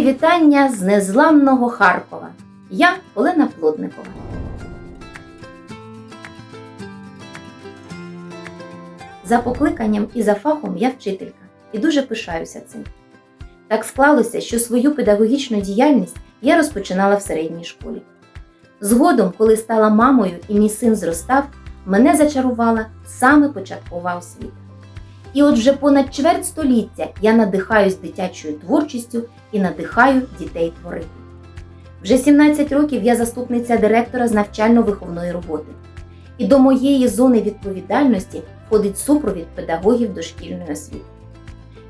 Вітання з незламного Харкова. Я Олена Плотникова. За покликанням і за фахом я вчителька і дуже пишаюся цим. Так склалося, що свою педагогічну діяльність я розпочинала в середній школі. Згодом, коли стала мамою і мій син зростав, мене зачарувала саме початкова освіта. І от вже понад чверть століття я надихаюсь дитячою творчістю і надихаю дітей творити. Вже 17 років я заступниця директора з навчально-виховної роботи. І до моєї зони відповідальності входить супровід педагогів дошкільної освіти.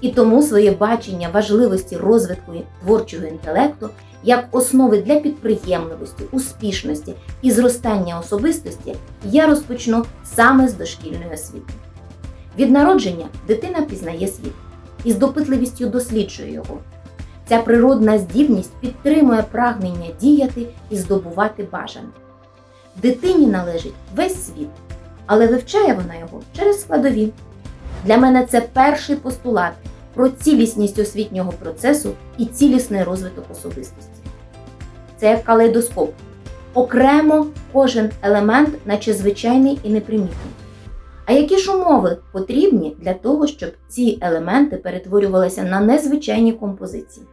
І тому своє бачення важливості розвитку творчого інтелекту як основи для підприємливості, успішності і зростання особистості я розпочну саме з дошкільної освіти. Від народження дитина пізнає світ і з допитливістю досліджує його. Ця природна здібність підтримує прагнення діяти і здобувати бажане. Дитині належить весь світ, але вивчає вона його через складові. Для мене це перший постулат про цілісність освітнього процесу і цілісний розвиток особистості. Це як калейдоскоп. Окремо кожен елемент, наче звичайний і непримітний. А які ж умови потрібні для того, щоб ці елементи перетворювалися на незвичайні композиції?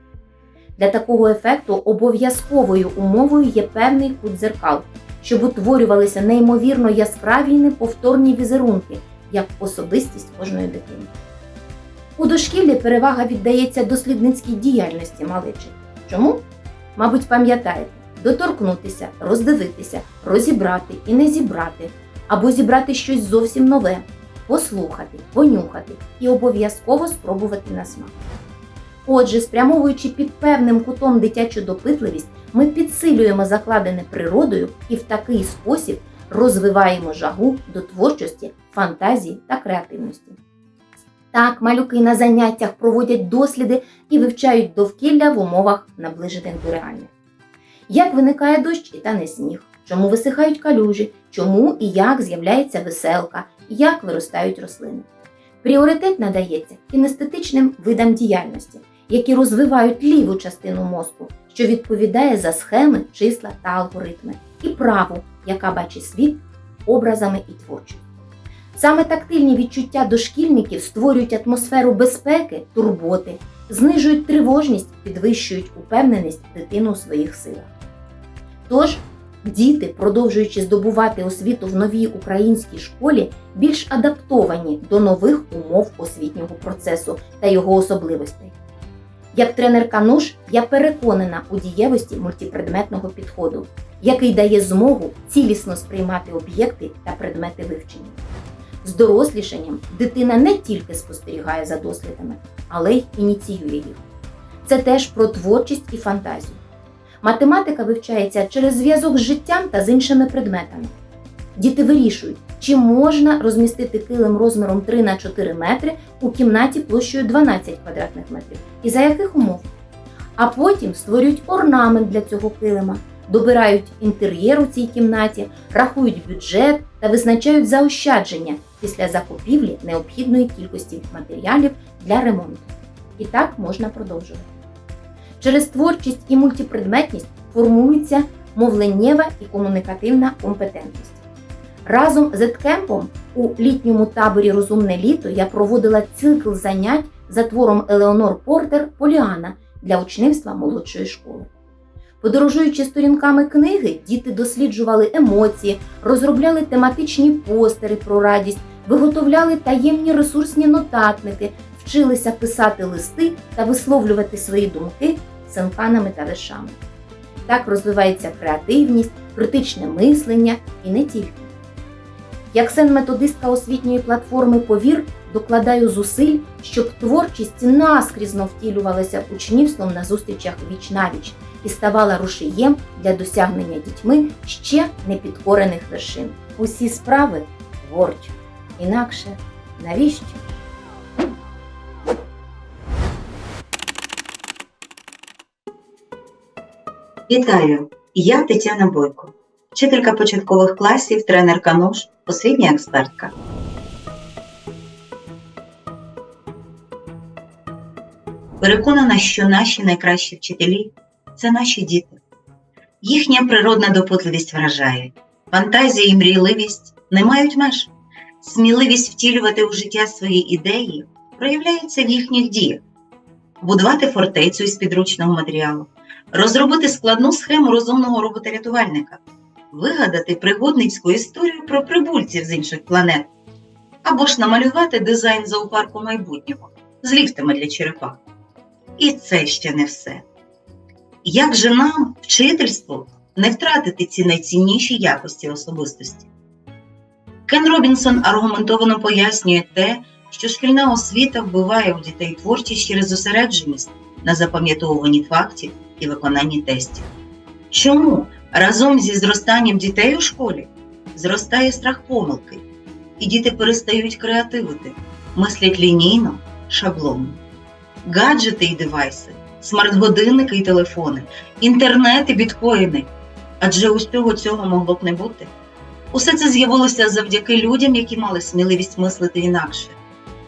Для такого ефекту обов'язковою умовою є певний кут дзеркал, щоб утворювалися неймовірно яскраві й неповторні візерунки, як особистість кожної дитини. У дошкіллі перевага віддається дослідницькій діяльності малечі. Чому? Мабуть, пам'ятаєте, доторкнутися, роздивитися, розібрати і не зібрати, або зібрати щось зовсім нове, послухати, понюхати і обов'язково спробувати на смак. Отже, спрямовуючи під певним кутом дитячу допитливість, ми підсилюємо закладене природою і в такий спосіб розвиваємо жагу до творчості, фантазії та креативності. Так, малюки на заняттях проводять досліди і вивчають довкілля в умовах, наближених до реальних. Як виникає дощ і тане сніг, чому висихають калюжі, чому і як з'являється веселка, як виростають рослини. Пріоритет надається кінестетичним видам діяльності, які розвивають ліву частину мозку, що відповідає за схеми, числа та алгоритми, і праву, яка бачить світ образами і творчістю. Саме тактильні відчуття дошкільників створюють атмосферу безпеки, турботи, знижують тривожність, підвищують упевненість дитини у своїх силах. Тож, діти, продовжуючи здобувати освіту в новій українській школі, більш адаптовані до нових умов освітнього процесу та його особливостей. Як тренер Кануш, я переконана у дієвості мультипредметного підходу, який дає змогу цілісно сприймати об'єкти та предмети вивчення. З дорослішанням дитина не тільки спостерігає за дослідами, але й ініціює їх. Це теж про творчість і фантазію. Математика вивчається через зв'язок з життям та з іншими предметами. Діти вирішують, чи можна розмістити килим розміром 3 на 4 метри у кімнаті площею 12 квадратних метрів і за яких умов. А потім створюють орнамент для цього килима, добирають інтер'єр у цій кімнаті, рахують бюджет та визначають заощадження після закупівлі необхідної кількості матеріалів для ремонту. І так можна продовжувати. Через творчість і мультипредметність формується мовленнєва і комунікативна компетентність. Разом з Еткемпом у літньому таборі Розумне літо я проводила цикл занять за твором Елеонор Портер Поліана для учнівства молодшої школи. Подорожуючи сторінками книги, діти досліджували емоції, розробляли тематичні постери про радість, виготовляли таємні ресурсні нотатники, вчилися писати листи та висловлювати свої думки синканами та вишами. Так розвивається креативність, критичне мислення і не тільки. Як сен-методистка освітньої платформи Повір докладаю зусиль, щоб творчість наскрізно втілювалася учнівством на зустрічах віч навіч і ставала рушієм для досягнення дітьми ще непідкорених вершин. Усі справи творчі. Інакше навіщо? Вітаю! Я Тетяна Бойко, вчителька початкових класів, тренер Канош, освітня експертка. Переконана, що наші найкращі вчителі це наші діти. Їхня природна допитливість вражає, фантазія і мрійливість не мають меж. Сміливість втілювати у життя свої ідеї проявляється в їхніх діях, будувати фортецю із підручного матеріалу, розробити складну схему розумного робота-рятувальника, вигадати пригодницьку історію про прибульців з інших планет, або ж намалювати дизайн зоопарку майбутнього з ліфтами для черепах. І це ще не все. Як же нам, вчительству, не втратити ці найцінніші якості особистості? Кен Робінсон аргументовано пояснює те, що шкільна освіта вбиває у дітей творчість через зосередженість на запам'ятовуванні фактів і виконанні тестів. Чому разом зі зростанням дітей у школі зростає страх помилки, і діти перестають креативити, мислять лінійно, шаблонно. Гаджети і девайси, смарт-годинники і телефони, інтернет і біткоїни. Адже усього цього могло б не бути. Усе це з'явилося завдяки людям, які мали сміливість мислити інакше.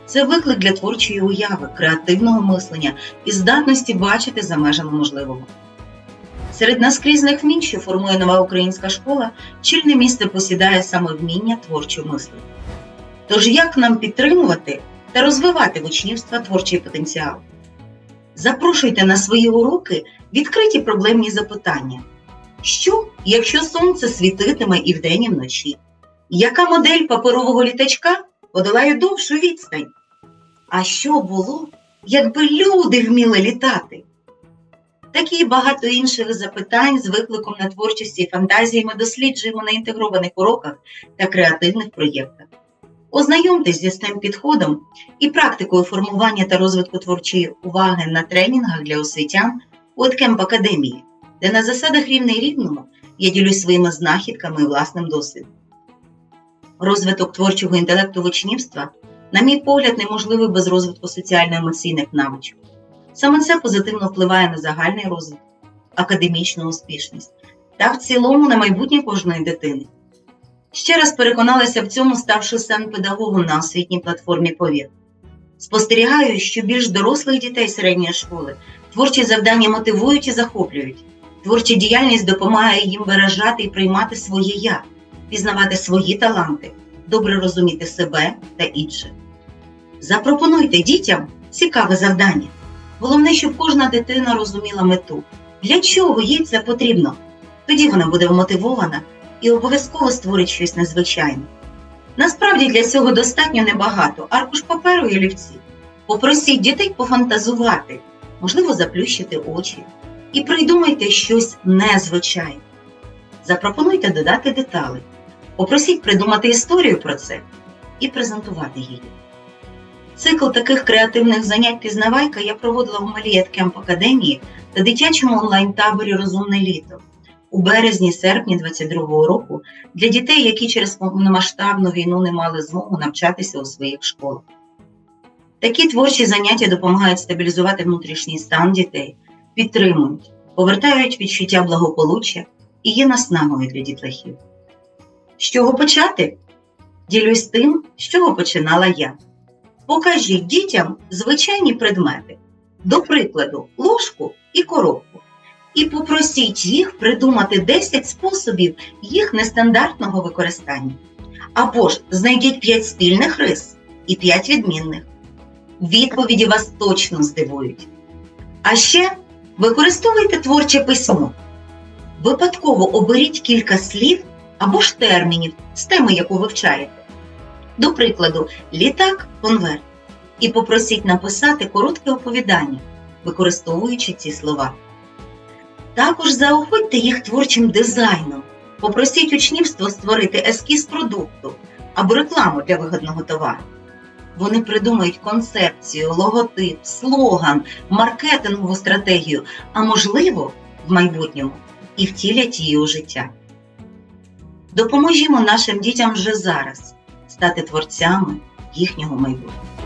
Це виклик для творчої уяви, креативного мислення і здатності бачити за межами можливого. Серед наскрізних вмінь, що формує нова українська школа, чільне місце посідає саме вміння творчо мислити. Тож як нам підтримувати та розвивати в учнівства творчий потенціал? Запрошуйте на свої уроки відкриті проблемні запитання. Що, якщо сонце світитиме і вдень, і вночі? Яка модель паперового літачка подолає довшу відстань? А що було, якби люди вміли літати? Такі і багато інших запитань з викликом на творчості і фантазії ми досліджуємо на інтегрованих уроках та креативних проєктах. Ознайомтесь зі цим підходом і практикою формування та розвитку творчої уваги на тренінгах для освітян у Еткемп Академії, де на засадах рівний рівному я ділюсь своїми знахідками і власним досвідом. Розвиток творчого інтелекту учнівства, на мій погляд, неможливий без розвитку соціально-емоційних навичок. Саме це позитивно впливає на загальний розвиток, академічну успішність та в цілому на майбутнє кожної дитини. Ще раз переконалася в цьому, ставши сам педагогом на освітній платформі Повір. Спостерігаю, що більш дорослих дітей середньої школи творчі завдання мотивують і захоплюють. Творча діяльність допомагає їм виражати і приймати своє я, пізнавати свої таланти, добре розуміти себе та інших. Запропонуйте дітям цікаве завдання. Головне, щоб кожна дитина розуміла мету, для чого їй це потрібно. Тоді вона буде вмотивована і обов'язково створить щось незвичайне. Насправді для цього достатньо небагато, аркуш паперу і олівці. Попросіть дітей пофантазувати, можливо, заплющити очі і придумайте щось незвичайне. Запропонуйте додати деталі, попросіть придумати історію про це і презентувати її. Цикл таких креативних занять пізнавайка я проводила в малій Кемп Академії та дитячому онлайн-таборі Розумне літо у березні-серпні 22-го року для дітей, які через повномасштабну війну не мали змогу навчатися у своїх школах. Такі творчі заняття допомагають стабілізувати внутрішній стан дітей, підтримують, повертають відчуття благополуччя і є наснагою для дітлахів. З чого почати? Ділюсь тим, з чого починала я. Покажіть дітям звичайні предмети, до прикладу, ложку і коробку, і попросіть їх придумати 10 способів їх нестандартного використання. Або ж знайдіть 5 спільних рис і 5 відмінних. Відповіді вас точно здивують. А ще використовуйте творче письмо. Випадково оберіть кілька слів або ж термінів з теми, яку вивчаєте. До прикладу, літак, конверт. І попросіть написати коротке оповідання, використовуючи ці слова. Також заохотьте їх творчим дизайном. Попросіть учнівство створити ескіз продукту або рекламу для вигодного товару. Вони придумають концепцію, логотип, слоган, маркетингову стратегію, а можливо, в майбутньому і втілять її у життя. Допоможімо нашим дітям вже зараз стати творцями їхнього майбутнього.